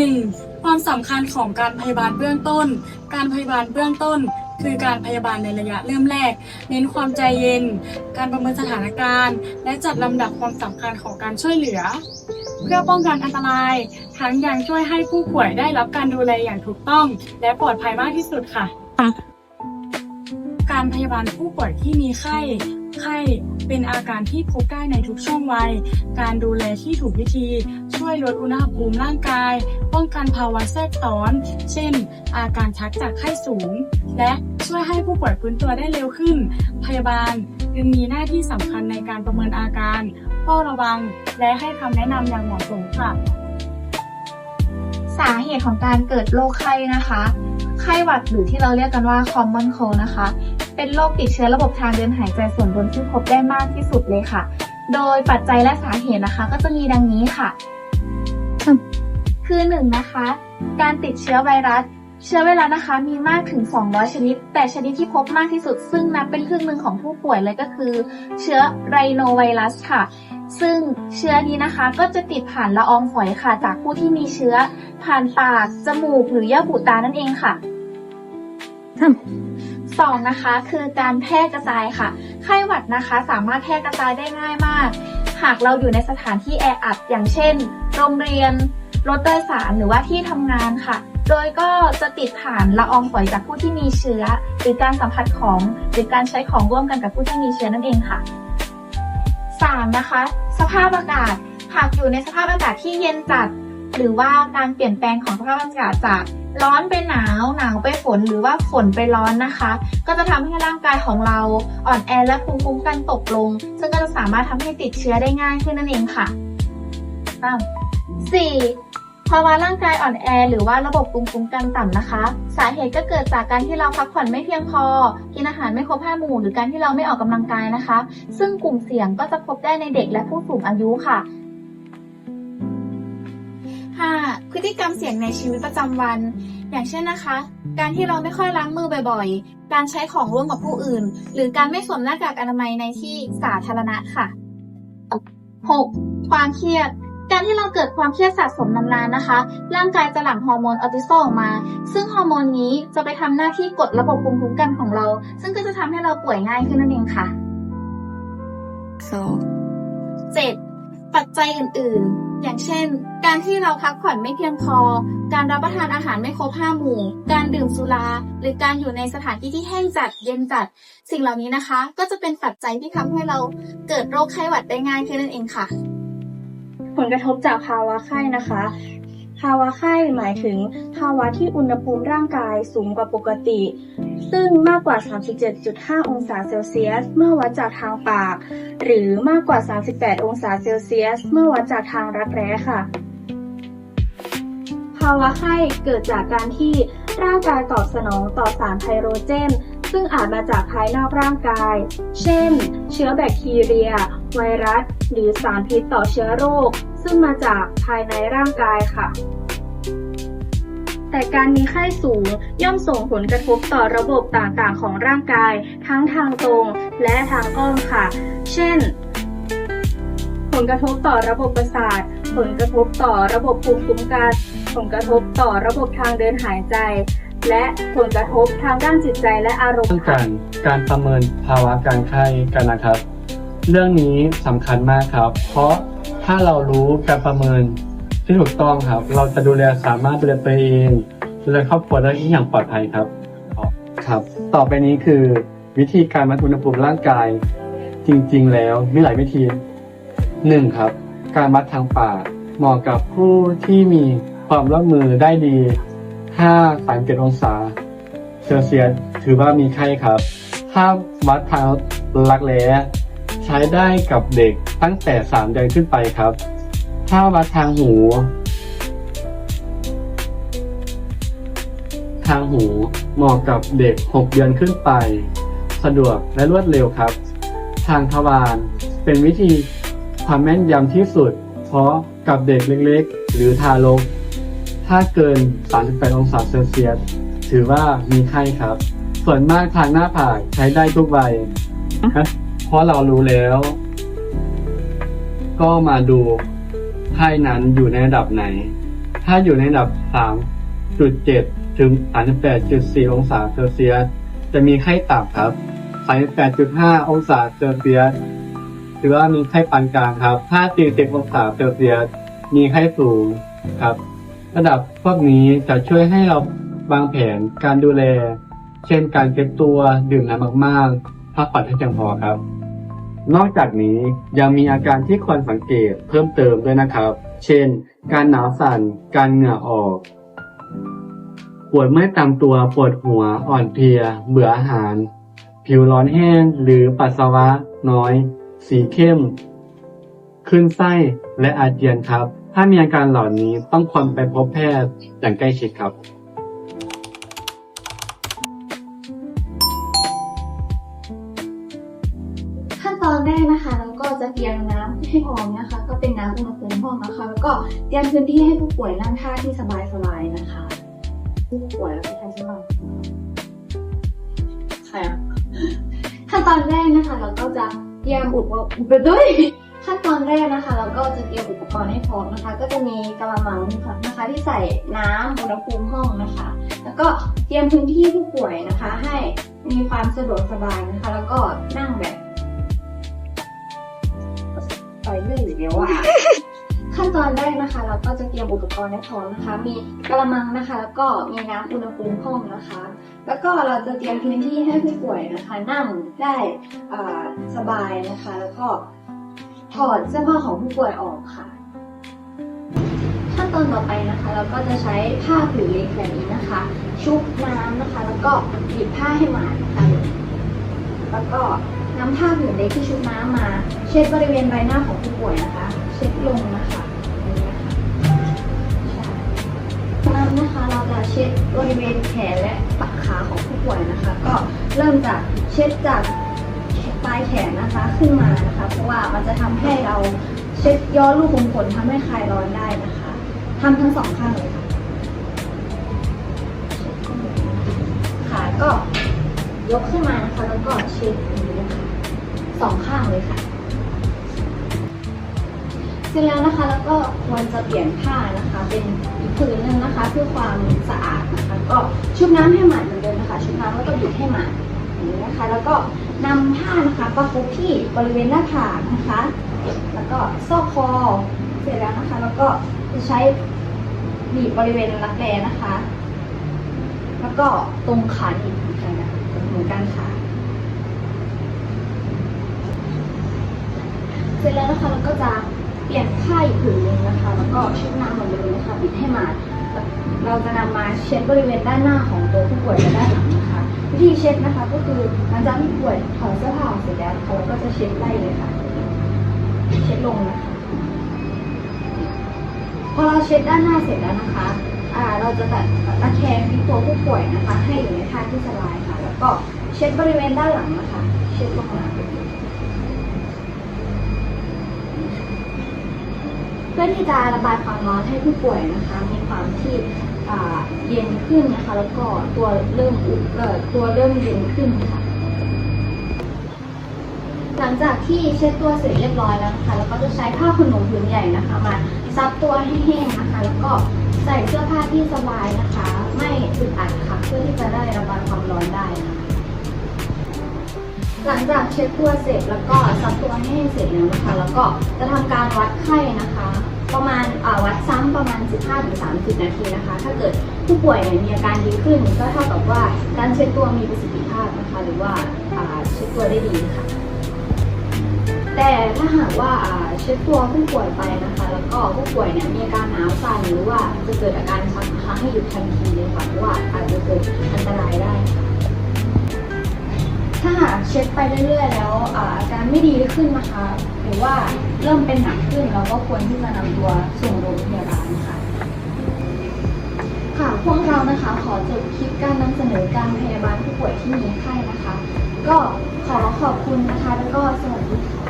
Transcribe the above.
1. ความสำคัญของการพยาบาลเบื้องต้น การพยาบาลเบื้องต้น คือการพยาบาลในระยะเริ่มแรก เน้นความใจเย็น การประเมินสถานการณ์ และจัดลำดับความสำคัญของการช่วยเหลือ เพื่อป้องกันอันตราย ทั้งยังช่วยให้ผู้ป่วยได้รับการดูแลอย่างถูกต้อง และปลอดภัยมากที่สุดค่ะ การพยาบาลผู้ป่วยที่มีไข้ไข้เป็นอาการที่พบได้ในทุกช่วงวัย การดูแลที่ถูกวิธี ช่วยลดอุณหภูมิร่างกาย ป้องกันภาวะแทรกซ้อน เช่น อาการชักจากไข้สูง และช่วยให้ผู้ป่วยฟื้นตัวได้เร็วขึ้น พยาบาลจึงมีหน้าที่สำคัญในการประเมินอาการเฝ้าระวัง และให้คำแนะนำอย่างเหมาะสมค่ะ สาเหตุของการเกิดโรคไข้นะคะ ไข้หวัดหรือที่เราเรียกกันว่า common cold นะคะ เป็นโรคติดเชื้อระบบทางเดินหายใจส่วนบนที่พบได้มากที่สุดเลยค่ะ โดยปัจจัยและสาเหตุนะคะ ก็จะมีดังนี้ค่ะ คือหนึ่งนะคะ การติดเชื้อไวรัส เชื้อไวรัสนะคะมีมากถึง 200 ชนิด แต่ชนิดที่พบมากที่สุด ซึ่งนับเป็นครึ่งหนึ่งของผู้ป่วยเลยก็คือ เชื้อไรโนไวรัสค่ะ ซึ่งเชื้อนี้นะคะก็จะติดผ่านละอองฝอยค่ะ จากผู้ที่มีเชื้อผ่านปาก จมูก หรือเยื่อบุตานั่นเองค่ะสองนะคะคือการแพร่กระจายค่ะ ไข้หวัดนะคะสามารถแพร่กระจายได้ง่ายมาก หากเราอยู่ในสถานที่แออัดอย่างเช่น โรงเรียน รถโดยสารหรือว่าที่ทำงานค่ะ โดยก็จะติดผ่านละอองฝอยจากผู้ที่มีเชื้อ หรือการสัมผัสของหรือการใช้ของร่วมกันกับผู้ที่มีเชื้อนั่นเองค่ะ 3. นะคะ สภาพอากาศหากอยู่ในสภาพอากาศที่เย็นจัด หรือว่าการเปลี่ยนแปลงของสภาพอากาศจากร้อนไปหนาว หนาวไปฝน หรือว่าฝนไปร้อนนะคะ ก็จะทำให้ร่างกายของเราอ่อนแอและภูมิคุ้มกันตกลง ซึ่งก็จะสามารถทำให้ติดเชื้อได้ง่ายขึ้นนั่นเองค่ะอ้าวสี่ ภาวะร่างกายอ่อนแอ หรือว่าระบบภูมิคุ้มกันต่ำนะคะ สาเหตุก็เกิดจากการที่เราพักผ่อนไม่เพียงพอ กินอาหารไม่ครบห้าหมู่ หรือการที่เราไม่ออกกำลังกายนะคะ ซึ่งกลุ่มเสี่ยงก็จะพบได้ในเด็กและผู้สูงอายุค่ะ 5. พฤติกรรมเสี่ยงในชีวิตประจำวัน อย่างเช่นนะคะ การที่เราไม่ค่อยล้างมือบ่อยๆ การใช้ของร่วมกับผู้อื่น หรือการไม่สวมหน้ากากอนามัยในที่สาธารณะค่ะ 6. ความเครียด การที่เราเกิดความเครียดสะสมนานๆนะคะ ร่างกายจะหลั่งฮอร์โมนออร์ติซอลออกมา ซึ่งฮอร์โมนนี้จะไปทำหน้าที่กดระบบภูมิคุ้มกันของเรา ซึ่งก็จะทำให้เราป่วยง่ายขึ้นนั่นเองค่ะ 7. ปัจจัยอื่นๆ อย่างเช่น การที่เราพักผ่อนไม่เพียงพอ การรับประทานอาหารไม่ครบห้าหมู่ การดื่มสุรา หรือการอยู่ในสถานที่ที่แห้งจัดเย็นจัด สิ่งเหล่านี้นะคะ ก็จะเป็นปัจจัยที่ทำให้เราเกิดโรคไข้หวัดได้ง่ายขึ้นนั่นเองค่ะ ผลกระทบจากภาวะไข้นะคะ ภาวะไข้หมายถึง ภาวะที่อุณหภูมิร่างกายสูงกว่าปกติ ซึ่งมากกว่า 37.5 องศาเซลเซียส เมื่อวัดจากทางปาก หรือมากกว่า 38 องศาเซลเซียส เมื่อวัดจากทางรักแร้ค่ะ ภาวะไข้เกิดจากการที่ร่างกายตอบสนองต่อสารไพโรเจนซึ่งอาจมาจากภายนอกร่างกาย เช่น เชื้อแบคทีเรีย ไวรัส หรือสารพิษต่อเชื้อโรค ซึ่งมาจากภายในร่างกายค่ะ แต่การมีไข้สูงย่อมส่งผลกระทบต่อระบบต่างๆ ของร่างกาย ทั้งทางตรงและทางอ้อมค่ะ เช่น ผลกระทบต่อระบบประสาท ผลกระทบต่อระบบภูมิคุ้มกัน ผลกระทบต่อระบบทางเดินหายใจและผลกระทบทางด้านจิตใจและอารมเรื่อณ์งค่ะการการประเมินภาวะการไข้กันนะครับ เรื่องนี้สำคัญมากครับ เพราะถ้าเรารู้การประเมินที่ถูกต้องครับ เราจะดูแลสามารถดูแลตัวเองดูแลครอบครัวได้อย่างปลอดภัยครับครับ ต่อไปนี้คือวิธีการวัดอุณหภูมิร่างกายจริง ๆ แล้วมีหลายวิธีหนึ่งครับ การวัดทางปากเหมาะกับผู้ที่มีความรับมือได้ดีถ้า37องศาเซลเซียสถือว่ามีไข้ครับ ถ้าวัดทางรักแร้ ใช้ได้กับเด็กตั้งแต่ 3 เดือนขึ้นไปครับ ถ้าวัดทางหู ทางหูเหมาะกับเด็ก 6 เดือนขึ้นไป สะดวกและรวดเร็วครับ ทางทวารเป็นวิธีความแม่นยำที่สุด เพราะกับเด็กเล็กๆ หรือทารก ถ้าเกิน 38 องศาเซลเซียส ถือว่ามีไข้ครับ ส่วนมากทางหน้าผากใช้ได้ทุกวัย ราะเรารู้แล้ว ก็มาดูไข้นั้นอยู่ในระดับไหน ถ้าอยู่ในระดับ 3.7 ถึง 38.4 องศาเซลเซียส จะมีไข้ต่ำครับ 38.5 องศาเซลเซียสถือว่ามีไข้ปานกลางครับ ถ้า 40 องศาเซลเซียส มีไข้สูงครับ ระดับพวกนี้จะช่วยให้เราวางแผนการดูแล เช่นการเก็บตัว ดื่มน้ำมากๆ พักผ่อนให้เพียงพอครับ นอกจากนี้ยังมีอาการที่ควรสังเกตเพิ่มเติมด้วยนะครับ เช่น การหนาวสั่น การเหงื่อออก ปวดเมื่อยตามตัว ปวดหัว อ่อนเพลีย เบื่ออาหาร ผิวร้อนแห้ง หรือปัสสาวะ น้อย สีเข้ม ขึ้นไส้ และอาเจียนครับ ถ้ามีอาการเหล่านี้ต้องควรไปพบแพทย์อย่างใกล้ชิดครับ รกนะคะเราก็จะเตรียมน้ำให้พร้อมนะคะ ก็เป็นน้ำอุณหภูมิห้องนะคะ แล้วก็เตรียมพื้นที่ให้ผู้ป่วยนั่งท่าที่สบายๆนะคะผู้ป่วยแล้วก็ใครใช่ไหมใครอะขั้นตอนแรกนะคะ เราก็จะเตรียมอุปกรณ์ด้วยขั้นตอนแรกนะคะ เราก็จะเตรียมอุปกรณ์ให้พร้อมนะคะ ก็จะมีกระมังนะคะ ที่ใส่น้ำอุณหภูมิห้องนะคะ แล้วก็เตรียมพื้นที่ผู้ป่วยนะคะ ให้มีความสะดวกสบายนะคะ แล้วก็นั่งแบบ ไปเรื่อยอยู่แล้วอะขั้นตอนแรกนะคะ เราก็จะเตรียมอุปกรณ์ให้พร้อมนะคะ มีกระมังนะคะ แล้วก็มีน้ำอุณหภูมิห้องนะคะ แล้วก็เราจะเตรียมพื้นที่ให้ผู้ป่วยนะคะ นั่งได้สบายนะคะ แล้วก็ถอดเสื้อผ้าของผู้ป่วยออกค่ะ ขั้นตอนต่อไปนะคะ เราก็จะใช้ผ้าผืนเล็กแบบนี้นะคะ ชุบน้ำนะคะ แล้วก็บีบผ้าให้หมาดนะคะแล้วก็ นำผ้าผืนเล็กที่ชุบน้ำมา เช็ดบริเวณใบหน้าของผู้ป่วยนะคะ เช็ดลงนะคะนั้นนะคะเราจะเช็ดบริเวณแขนและปักขาของผู้ป่วยนะคะ ก็เริ่มจากเช็ดจากปลายแขนนะคะขึ้นมานะคะ เพราะว่ามันจะทำให้เราเช็ดย้อนลูกขุมขนทำให้คลายร้อนได้นะคะทำทั้งสองข้างเลยค่ะขางบนนะคะขาก็ยกขึ้นมานะคะแล้วก็เช็ดอย่างนี้นะคะ สองข้างเลยค่ะ เสร็จแล้วนะคะแล้วก็ควรจะเปลี่ยนผ้านะคะ เป็นอีกผืนหนึ่งนะคะ เพื่อความสะอาดนะคะ ก็ชุบน้ำให้หมาดเหมือนเดิมนะคะ ชุบน้ำแล้วก็บีบให้หมาดอย่างนี้นะคะ แล้วก็นำผ้านะคะประคบที่บริเวณหน้าผากนะคะ แล้วก็ซอกคอ เสร็จแล้วนะคะ แล้วก็จะใช้บีบบริเวณรักแร้นะคะ แล้วก็ตรงขาหนีบเหมือนกันนะคะเหมือนกันค่ะ เสร็จแล้วนะคะเราก็จะเปลี่ยนผ้าอีกผืนหนึงนะคะ แล้วก็ชุบน้ำเหมือนเดิมนะคะปิดให้หมาดเราจะนำมาเช็ดบริเวณด้านหน้าของตัวผู้ป่วยและด้านหลังนะคะ วิธีเช็ดนะคะก็คือหลังจากที่ผู้ป่วยถอดเสื้อผ้าเสร็จแล้วเราก็จะเช็ดไล่เลยค่ะ เช็ดลงนะคะพอเราเช็ดด้านหน้าเสร็จแล้วนะคะอ่าเราจะตัดตะแคงที่ตัวผู้ป่วยนะคะ ให้อยู่ในท่าที่สบายค่ะ แล้วก็เช็ดบริเวณด้านหลังนะคะ เช็ดลงมา เพื่อที่จะระบายความร้อนให้ผู้ป่วยนะคะ มีความที่เย็นขึ้นนะคะ แล้วก็ตัวเริ่มอุ่นเออตัวเริ่มเย็นขึ้นค่ะ หลังจากที่เช็ดตัวเสร็จเรียบร้อยแล้วนะคะแล้วก็จะใช้ผ้าขนหนูผืนใหญ่นะคะมาซับตัวให้แห้งนะคะ แล้วก็ใส่เสื้อผ้าที่สบายนะคะ ไม่อึดอัดค่ะ เพื่อที่จะได้ระบายความร้อนได้นะคะ หลังจากเช็ดตัวเสร็จแล้วก็ซับตัวให้แห้งเสร็จแล้วนะคะแล้วก็จะทำการวัดไข้นะคะ ประมาณาวัดซ้ำประมาณ 15-30 นาทีนะคะ ถ้าเกิดผู้ป่วยมีอาการดีขึ้น ก็เท่ากับว่าการเช็ดตัวมีประสิทธิภาพนะคะ หรือว่าาเช็ดตัวได้ดีค่ะ แต่ถ้าหากว่าาเช็ดตัวผู้ป่วยไปนะคะ แล้วก็ผู้ป่วยเนี่ยมีอาการหนาวสั่นหรือว่าจะเกิดอาการชักนะคะให้หยุดทันทีเลยค่ะเพราะว่าอาจจะเกิดอันตรายได้ค่ะ ถ้าหากเช็คไปเรื่อยๆ แล้วอาอาการไม่ดีขึ้นนะคะ หรือว่าเริ่มเป็นหนักขึ้นเราก็ควรที่จะนำตัวส่งโรงพยาบาลค่ะ ค่ะพวกเรานะคะขอจบคลิปการนำเสนอการพยาบาลผู้ป่วยที่มีไข้นะคะ ก็ขอขอบคุณนะคะแล้วก็สวัสดีค่ะ